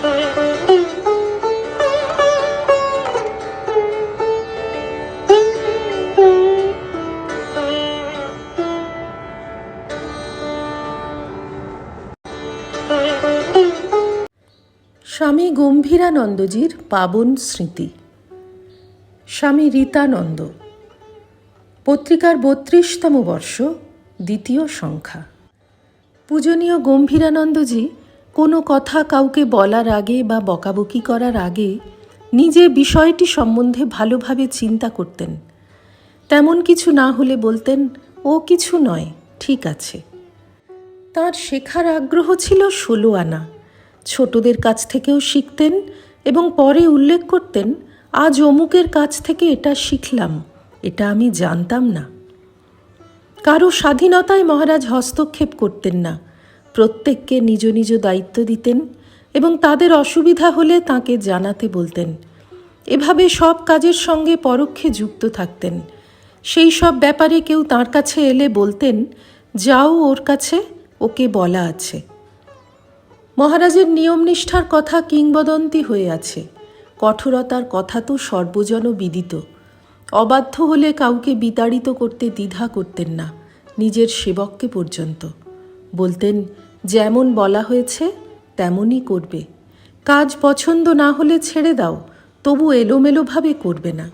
স্বামী গম্ভীরানন্দজির পাবন স্মৃতি। স্বামী রীতানন্দ। পত্রিকার বত্রিশতম বর্ষ দ্বিতীয় সংখ্যা। পূজনীয় গম্ভীরানন্দজি কোনো কথা কাউকে বলার আগে বা বকাবকি করার আগে নিজে বিষয়টি সম্বন্ধে ভালোভাবে চিন্তা করতেন। তেমন কিছু না হলে বলতেন, ও কিছু নয়, ঠিক আছে। তার শেখার আগ্রহ ছিল ষোলো আনা। ছোটদের কাছ থেকেও শিখতেন এবং পরে উল্লেখ করতেন, আজ অমুকের কাছ থেকে এটা শিখলাম, এটা আমি জানতাম না। কারও স্বাধীনতায় মহারাজ হস্তক্ষেপ করতেন না। প্রত্যেককে নিজ নিজ দায়িত্ব দিতেন এবং তাদের অসুবিধা হলে তাকে জানাতে বলতেন। এভাবে সব কাজের সঙ্গে পরোক্ষে যুক্ত থাকতেন। সেই সব ব্যাপারে কেউ তার কাছে এলে বলতেন, যাও ওর কাছে, ওকে বলা আছে। মহারাজের নিয়মনিষ্ঠার কথা কিংবদন্তি হয়ে আছে। কঠোরতার কথা তো সর্বজন বিদিত। অবাধ্য হলে কাউকে বিতাড়িত করতে দ্বিধা করতেন না, নিজের সেবককে পর্যন্ত। বলতেন, যেমন বলা হয়েছে, তেমনই করবে। কাজ পছন্দ না হলে ছেড়ে দাও, তবু এলোমেলোভাবে করবে না।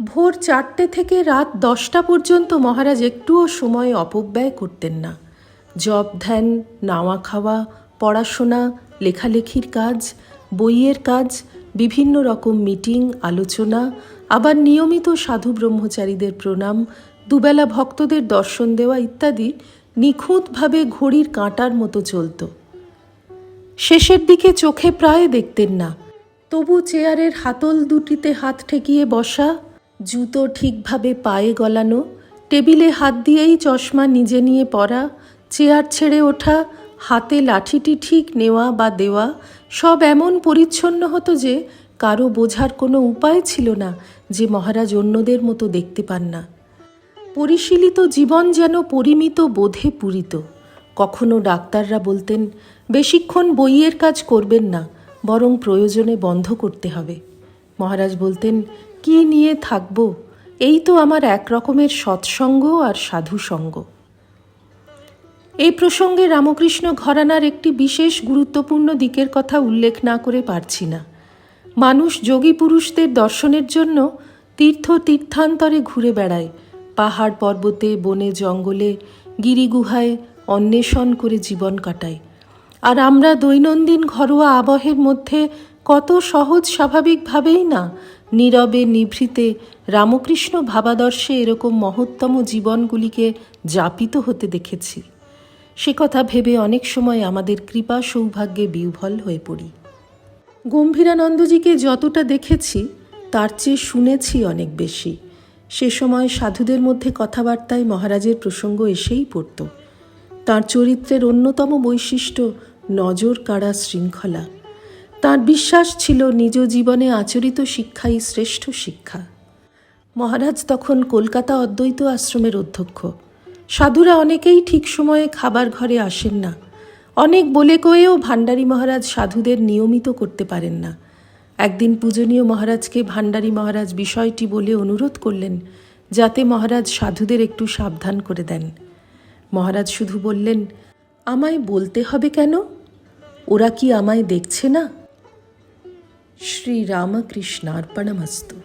ভোর চারটে থেকে রাত দশটা পর্যন্ত মহারাজ একটুও সময় অপব্যয় করতেন না। জব ধ্যান, নাওয়া খাওয়া, পড়াশোনা, লেখালেখির কাজ, বইয়ের কাজ, বিভিন্ন রকম মিটিং, আলোচনা, আবার নিয়মিত সাধু ব্রহ্মচারীদের প্রণাম, দুবেলা ভক্তদের দর্শন দেওয়া ইত্যাদি নিখুঁতভাবে ঘড়ির কাঁটার মতো চলত। শেষের দিকে চোখে প্রায় দেখতেন না। তবু চেয়ারের হাতল দুটিতে হাত ঠেকিয়ে বসা, জুতো ঠিকভাবে পায়ে গলানো, টেবিলে হাত দিয়েই চশমা নিজে নিয়ে পড়া, চেয়ার ছেড়ে ওঠা, হাতে লাঠিটি ঠিক নেওয়া বা দেওয়া, সব এমন পরিচ্ছন্ন হতো যে কারও বোঝার কোনো উপায় ছিল না যে মহারাজ অন্যদের মতো দেখতে পান না। পরিশীলিত জীবন যেন পরিমিত বোধে পূরিত। কখনো ডাক্তাররা বলতেন, বেশিক্ষণ বইয়ের কাজ করবেন না, বরং প্রয়োজনে বন্ধ করতে হবে। মহারাজ বলতেন, কি নিয়ে থাকব? এই তো আমার এক রকমের সৎসঙ্গ আর সাধুসঙ্গ। এই প্রসঙ্গে রামকৃষ্ণ ঘরানার একটি বিশেষ গুরুত্বপূর্ণ দিকের কথা উল্লেখ না করে পারছি না। মানুষ যোগী পুরুষদের দর্শনের জন্য তীর্থ তীর্থান্তরে ঘুরে বেড়ায় পাহাড় পর্বতে, বনে, জঙ্গলে, গিরিগুহায় অন্বেষণ করে জীবন কাটায়। আর আমরা দৈনন্দিন ঘরোয়া আবহের মধ্যে কত সহজ স্বাভাবিকভাবেই না নীরবে, নিভৃতে রামকৃষ্ণ ভাবাদর্শে এরকম মহত্তম জীবনগুলিকে যাপিত হতে দেখেছি। সে কথা ভেবে অনেক সময় আমাদের কৃপা সৌভাগ্যে বিহ্বল হয়ে পড়ি। গম্ভীরানন্দজিকে যতটা দেখেছি, তার চেয়ে শুনেছি অনেক বেশি। সে সময় সাধুদের মধ্যে কথাবার্তায় মহারাজের প্রসঙ্গ এসেই পড়ত। তার চরিত্রের অন্যতম বৈশিষ্ট্য নজর কাড়া শৃঙ্খলা। তার বিশ্বাস ছিল নিজ জীবনে আচরিত শিক্ষাই শ্রেষ্ঠ শিক্ষা। মহারাজ তখন কলকাতা অদ্বৈত আশ্রমের অধ্যক্ষ। সাধুরা অনেকেই ঠিক সময়ে খাবার ঘরে আসেন না। অনেক বলে কয়েও ভাণ্ডারী মহারাজ সাধুদের নিয়মিত করতে পারেন না। একদিন পূজনীয় মহারাজকে ভাণ্ডারী মহারাজ বিষয়টি বলে অনুরোধ করলেন, যাতে মহারাজ সাধুদের একটু সাবধান করে দেন। মহারাজ শুধু বললেন, আমায় বলতে হবে কেন? ওরা কি আমায় দেখছে না? শ্রী রামকৃষ্ণার্পণমস্তু